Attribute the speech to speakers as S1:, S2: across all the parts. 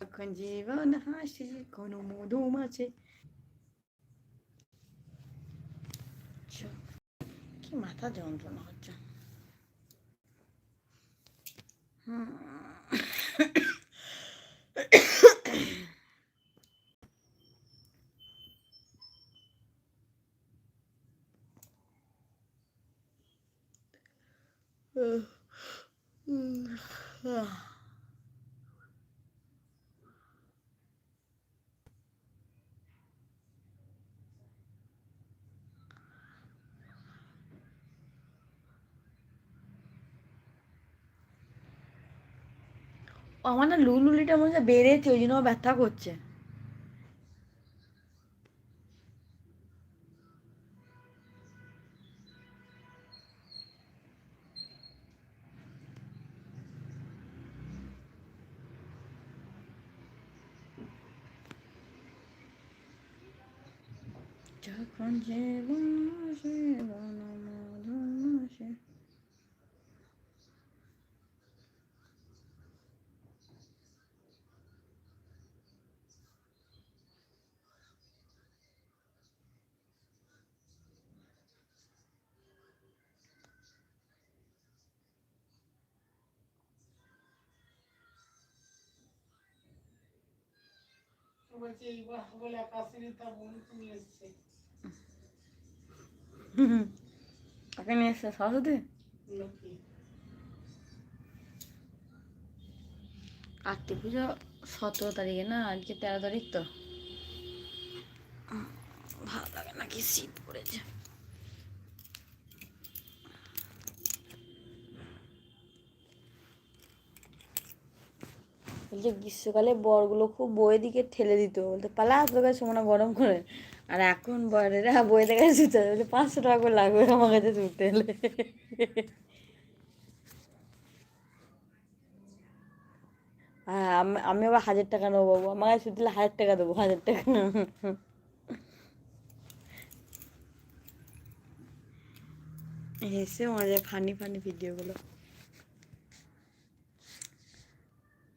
S1: এখন জীবন হাসি কোনো মধুমাছে আচ্ছা, কি মাথা যন্ত্রণা হচ্ছে হুম আমার না লুলুলিটা মনে হচ্ছে বেড়েছে ওই জন্য ব্যথা করছে যখন বনমধুর আসে।
S2: বলছি এইবার বলে আকাশেরই তা বলে তুমি এসছে।
S1: কাকে নিয়ে এসছে সরস্বতী
S2: লোকে
S1: কার্তিক পুজো সতেরো তারিখে না? আজকে তেরো তারিখ তো? ভালো লাগে নাকি শীত পড়েছে। বলছে গ্রীষ্মকালে বরগুলো খুব বইয়ের দিকে ঠেলে দিত। বলতে পালা তোর কাছে সময় গরম করে। আর এখন বরেরা বইয়ের কাছে শুতে। বলছে, পাঁচশো টাকা করে লাগবে আমার কাছে শুতে এলে হ্যাঁ আমি আবার হাজার টাকা নেব বাবু। আমার কাছে শুধু হাজার টাকা দেবো, হাজার টাকা হেসে মজা, ফানি ফানি ভিডিওগুলো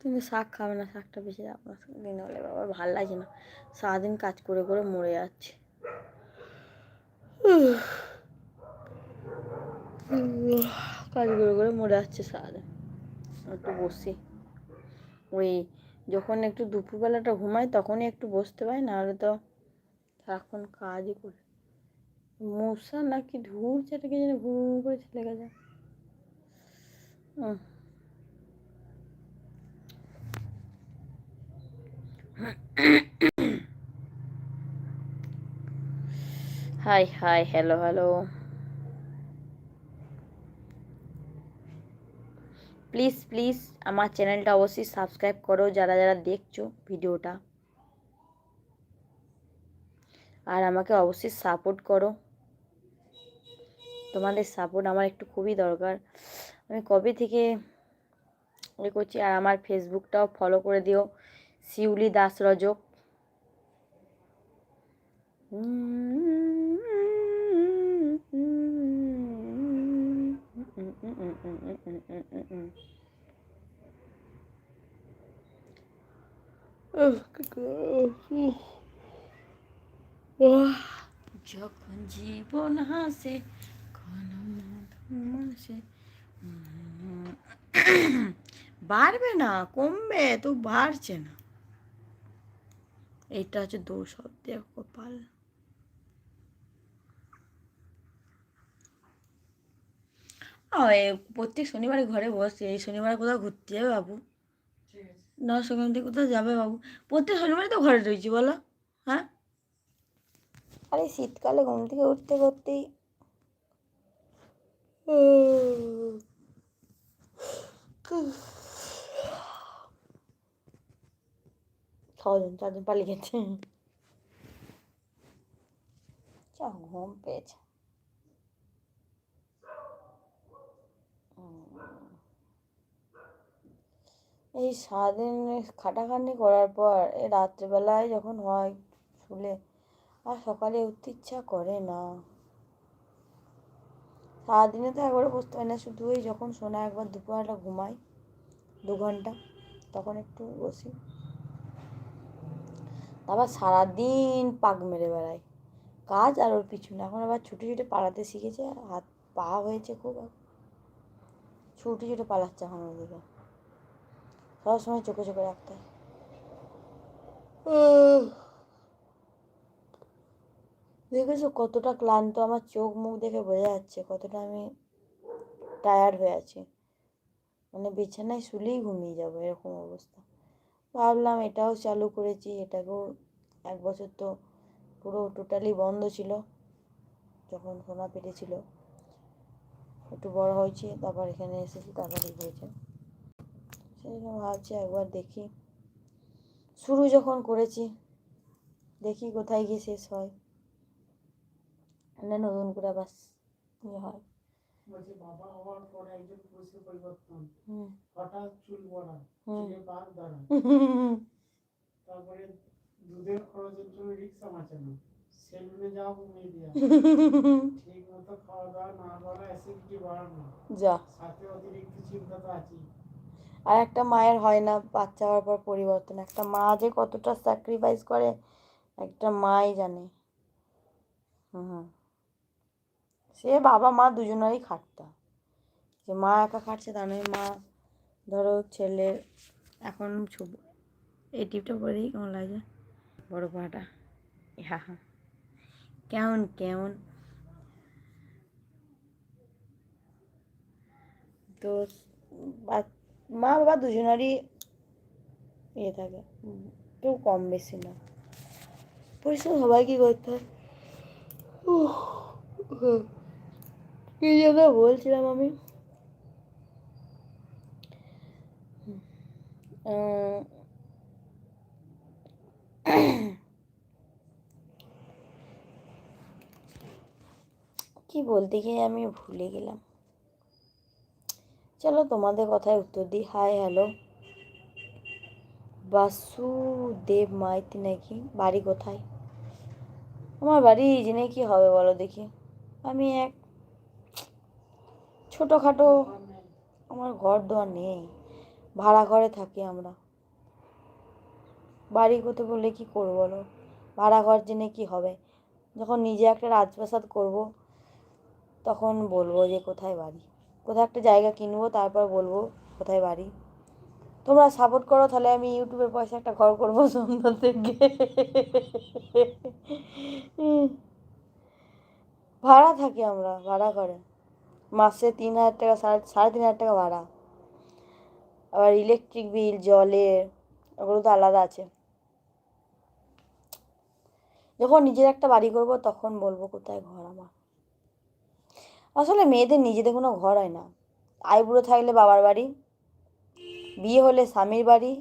S1: তুমি শাক খাবে না, শাকটা বেশি আপনার দিন হলে বাবা, ভালো লাগছে না। সারাদিন কাজ করে করে মরে যাচ্ছে। কাজ করে করে মরে যাচ্ছে সারাদিন। একটু বসি। ওই যখন একটু দুপুরবেলাটা ঘুমাই, তখনই একটু বসতে পারি, নাহলে তো সারাক্ষণ কাজই করি। মশা নাকি ধূর যেটাকে যেন ঘুম করে চলে গেছে উম। Hi hi hello hello please please আমার চ্যানেলটা অবশ্যই সাবস্ক্রাইব করো যারা যারা দেখছ ভিডিওটা। আর আমাকে অবশ্যই সাপোর্ট করো। তোমাদের সাপোর্ট আমার একটু খুবই দরকার। আমি কবে থেকে এ করছি আর আমার ফেসবুকটাও ফলো করে দিও। শিউলি দাস রজক যখন জীবন হাসে ঘন মাসে। বাড়বে না কমবে তো বাড়ছে না। এইটা হচ্ছে দোষ শব্দে কপাল এ প্রত্যেক শনিবারে ঘরে বসে এই শনিবারে কোথাও ঘুরতে যাবে বাবু? না সংক্রান্তি কোথাও যাবে বাবু? প্রত্যেক শনিবারে তো ঘরে রয়েছি বলো। হ্যাঁ? আরে শীতকালে ঘুম থেকে উঠতে করতেই। ছজন চারজন পালিয়ে গেছে চা ঘুম পেয়েছে এই সারাদিন খাটাখাটনি করার পর এই রাত্রিবেলায় যখন হয় শুলে আর সকালে উঠতে ইচ্ছা করে না সারাদিনে তো একবারে বসতে হয় না শুধু ওই যখন শোনা একবার দুপুরবেলা ঘুমাই দু ঘণ্টা তখন একটু বসি আবার সারাদিন পাক মেরে বেড়ায়। কাজ আর ওর পিছনে এখন আবার ছুটে ছুটে পালাতে শিখেছে। হাত পা হয়েছে খুব। ছুটে ছুটে পালাচ্ছে এখন ওদিকে। সবসময় চোখে চোখে রাখতে দেখেছ কতটা ক্লান্ত? আমার চোখ মুখ দেখে বোঝা যাচ্ছে কতটা আমি টায়ার্ড হয়ে আছি। মানে বিছানায় শুলেই ঘুমিয়ে যাব, এরকম অবস্থা। ভাবলাম এটাও চালু করেছি এটাকেও এক বছর তো পুরো টোটালি বন্ধ ছিল যখন সোনা পেটে ছিল একটু বড় হয়েছে তারপর এখানে এসেছি তারপরেই হয়েছে। সেই জন্য ভাবছি একবার দেখি। শুরু যখন করেছি দেখি কোথায় গিয়ে শেষ হয়। না নতুন করে আবার ইয়ে হয়।
S2: বলছে বাবা হওয়ার পর একজন পুরুষের পরিবর্তন।
S1: হুম।
S2: হঠাৎ চুল বড়া। তারপরে দুধের খরচের জন্য রিক্সা বাঁচানো সেলুনে যাও কমিয়ে দেওয়া ঠিক মতো খাওয়া দাওয়া না করা অ্যাসিডিটি বাড়ানো।
S1: যা।
S2: সাথে অতিরিক্ত চিন্তা তো আছেই
S1: আর একটা মায়ের হয় না বাচ্চা হওয়ার পর পরিবর্তন। একটা মা যে কতটা স্যাক্রিফাইস করে একটা মাই জানে। হুম। সে বাবা মা দুজনেরই খাটতা। যে মা একা খাটছে তা নয় মা ধরো ছেলের এখন ছবি, এই টিপটা পরেই কেমন লাগে। বড় পাটা হা হা, কেমন কেমন। তো মা বাবা দুজনেরই ইয়ে থাকে, কেউ কম বেশি না। পরিশ্রম সবাইকে করতে হয়। কি যেন বলছিলাম আমি হুম, আহ, কি বলতে গিয়ে আমি ভুলে গেলাম। চলো তোমাদের কথায় উত্তর দিই। হাই হ্যালো বাসুদেব মাইতি নাকি? বাড়ি কোথায়? আমার বাড়ি জেনে কি হবে বলো দেখি। আমি এক ছোটোখাটো আমার ঘর দোয়ার নেই। ভাড়া ঘরে থাকি আমরা। বাড়ি করতে বললে কি করব বলো? ভাড়া ঘর জেনে কি হবে? যখন নিজে একটা রাজপ্রাসাদ করব, তখন বলব যে কোথায় বাড়ি? কোথায় একটা জায়গা কিনবো, তারপর বলব কোথায় বাড়ি? তোমরা সাপোর্ট করো, তাহলে আমি ইউটিউবের পয়সা একটা ঘর করব সুন্দর থেকে। ভাড়া থাকি আমরা, ভাড়া করে মাসে তিন হাজার টাকা সাড়ে সাড়ে তিন হাজার টাকা ভাড়া। আবার ইলেকট্রিক বিল জলের ওগুলো তো আলাদা আছে। যখন নিজের একটা বাড়ি করব, তখন বলব কোথায় ঘর আমার? আসলে মেয়েদের নিজেদের কোনো ঘর হয় না। আইবুড়ো থাকলে বাবার বাড়ি, বিয়ে হলে স্বামীর বাড়ি,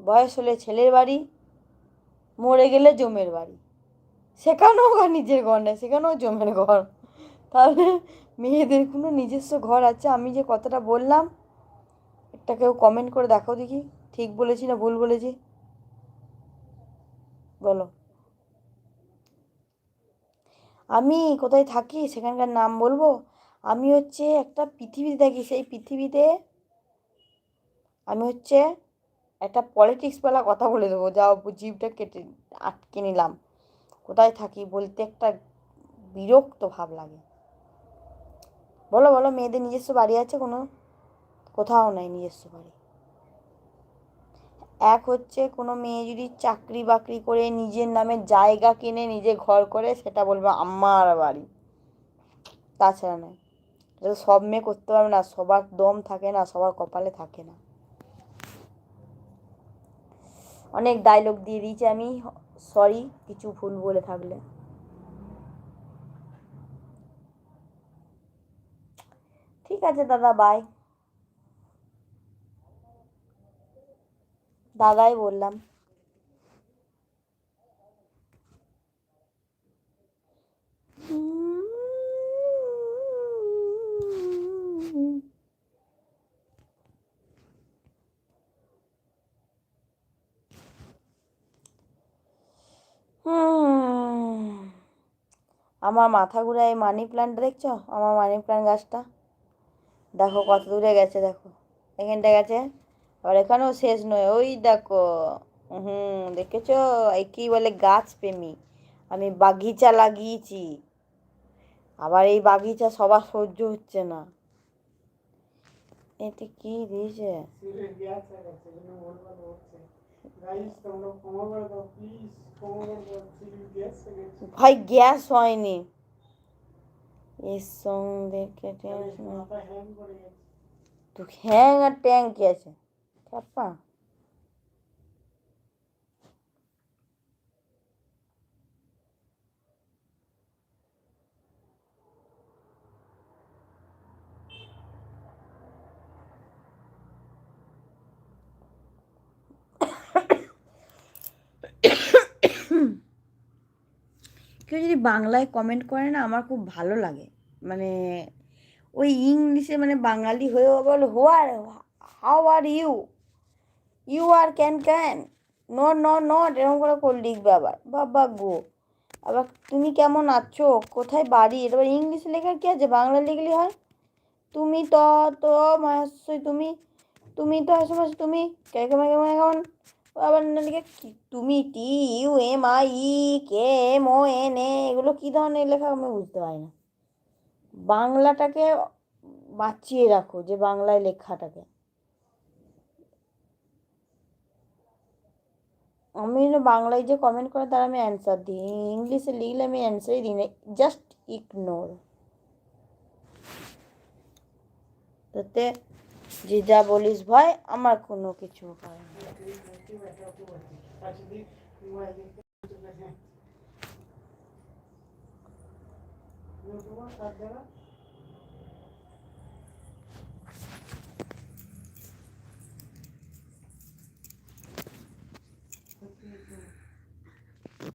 S1: বয়স হলে ছেলের বাড়ি, মরে গেলে জমের বাড়ি। সেখানেও নিজের ঘর নেই, সেখানেও জমের ঘর। তাহলে মেয়েদের কোনো নিজস্ব ঘর আছে? আমি যে কথাটা বললাম একটা কেউ কমেন্ট করে দেখাও দেখি। ঠিক বলেছি না ভুল বলেছি? বলো। আমি কোথায় থাকি, সেখানকার নাম বলব? আমি হচ্ছে একটা পৃথিবীতে থাকি, সেই পৃথিবীতে আমি হচ্ছে একটা পলিটিক্স বলা কথা বলে দেবো। যাও, জীবটা কেটে আটকে নিলাম। কোথায় থাকি বলতে একটা বিরক্ত ভাব লাগে। বলো বলো, মেয়েদের নিজস্ব বাড়ি আছে কোনো? কোথাও নাই নিজস্ব বাড়ি। এক হচ্ছে কোনো মেয়ে যদি চাকরি বাকরি করে নিজের নামে জায়গা কিনে নিজে ঘর করে, সেটা বলবে আমার বাড়ি। তাছাড়া নয়। এটা সব মেয়ে করতে পারবে না, সবার দম থাকে না, সবার কপালে থাকে না। অনেক ডায়লগ দিয়ে দিয়েছি আমি সরি কিছু ভুল বলে থাকলে। ঠিক আছে দাদা বাই দাদাই বললাম। আমার মাথা ঘুরে এই মানি প্ল্যান্ট দেখছ? আমার মানি প্ল্যান্ট গাছটা। দেখো কত দূরে গেছে, দেখো। এখানটা গেছে? আর এখানেও শেষ নয় ওই দেখো হুম দেখেছ কি বলে গাছ প্রেমী আমি বাগিচা লাগিয়েছি আবার এই বাগিচা সবার সহ্য হচ্ছে না এতে কি দিয়েছে ভাই গ্যাস হয়নি এর সঙ্গে
S2: হ্যাং
S1: আর ট্যাঙ্ক আছে চাপা কেউ যদি বাংলায় কমেন্ট করে না, আমার খুব ভালো লাগে। মানে ওই ইংলিশে মানে বাঙালি হয়েও বল where how are you you are can can no no not এরকম করে করে লিখবে আবার। বাবা গো। আবার তুমি কেমন আছো? কোথায় বাড়ি? এটা আবার ইংলিশে লেখার কি আছে? বাংলা লিখলে হয়? তুমি তো তো মহাশয় তুমি তুমি তো আশেপাশে তুমি, কেমন কেমন কেমন আবার না লিখে তুমি T U M I E K M O N A এগুলো কী ধরনের লেখা আমি বুঝতে পারি না। বাংলাটাকে বাঁচিয়ে রাখো যে বাংলায় লেখাটাকে। আমি না বাংলায় যে কমেন্ট করে তার আমি অ্যান্সার দিই। ইংলিশে লিখলে আমি অ্যান্সারই দিই না। জাস্ট ইগনোর তাতে যে যা বলিস ভাই, আমার কোনো কিছু হয় না।